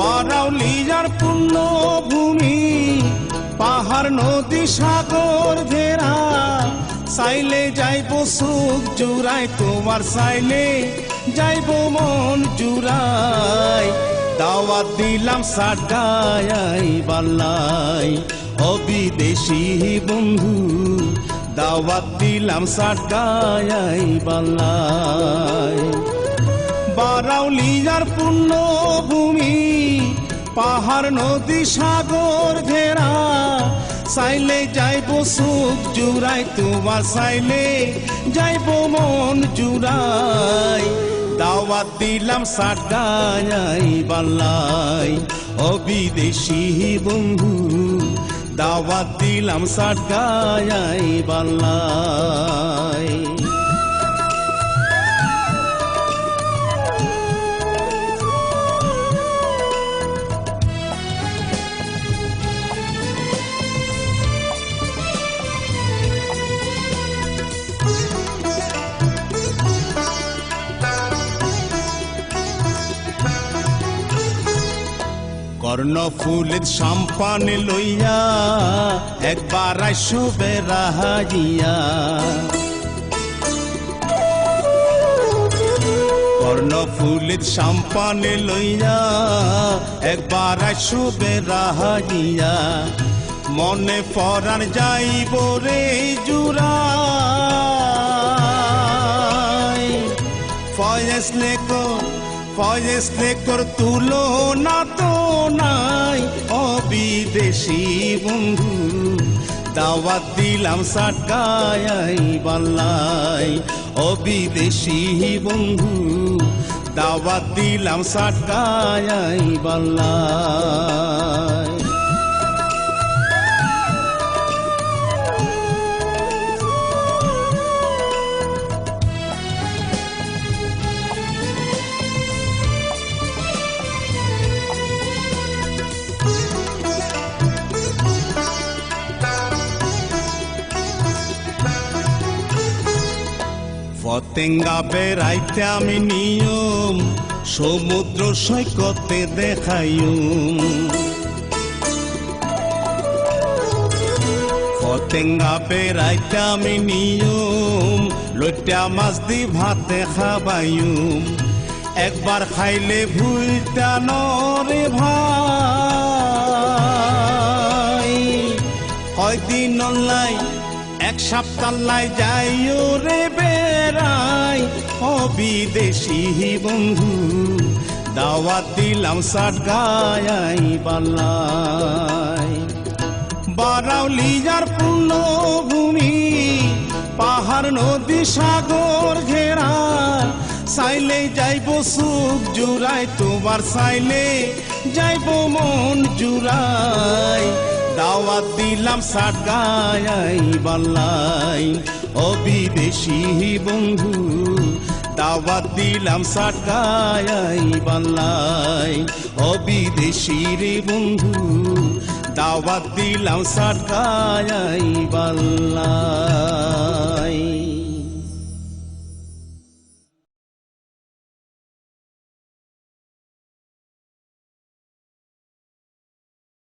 বারাউলিয়ার পূর্ণ ভূমি পাহাড়, নদী, সাগর, ঘেরা। সাইলে যাইব সুখ জুড়াই তোমার সাইলে যাইব মন জুড়াই দাওয়াত দিলাম সাডাই বাল্লাই অবিদেশি বন্ধু, দাওয়াত দিলাম সাডাই বাল্লাই বারাউলিয়ার পূর্ণ ভূমি পাহাড়, নদী, সাগর, ঘেরা। সাইলে যাইব সুখ জুড়াই তোমার সাইলে যাইব মন জুড়াই দাওয়াত দিলাম সাডাই বাল্লাই অবিদেশি বন্ধু, দাওয়াত দিলাম সাডাই বাল্লাই কর্ণ ফুলের সাম্পানে লইয়া, একবার আইসো বেড়াইয়া কর্ণ ফুলের সাম্পানে লইয়া, একবার আইসো বেড়াইয়া মনে পরার যাইব রে জুড়াই। ফয়েস লেখো, ফয়েস লেখর তুলো না তো নাই অবিদেশি বন্ধু। দাওয়াত দিলাম সাটকায় বাল্লাই অবিদেশি বন্ধু। দাওয়াত দিলাম সাটকায় বাল্লাই ফতেঙ্গা বেড়াইতে আমি নিয়ম, সমুদ্র সৈকতে দেখাইম ফতেঙ্গা বেড়াইতে আমি নিয়ম লইটা মাছ দি ভাতে খাবাইম একবার খাইলে ভুলটা নরে ভাই। কয়দিন লাই এক সপ্তাহ যাইও রে বেড়াই, অবিদেশি বন্ধু। দাওয়াত দিলাম সাট গায়াই পাল্লাই বারাউলিয়ার পূর্ণ ভূমি পাহাড়, নদী, সাগর ঘেরা সাইলে যাইব সুখ জুড়াই, তোমার সাইলে যাইব মন জুড়াই। দাওয়াত দিলাম সাট গায়াই বাল্লাই। অবিদেশি বন্ধু, দাওয়াত দিলাম সাট গায়াই বাল্লাই। অবিদেশি রে বন্ধু, দাওয়াত দিলাম সাট গায়াই বাল্লাই।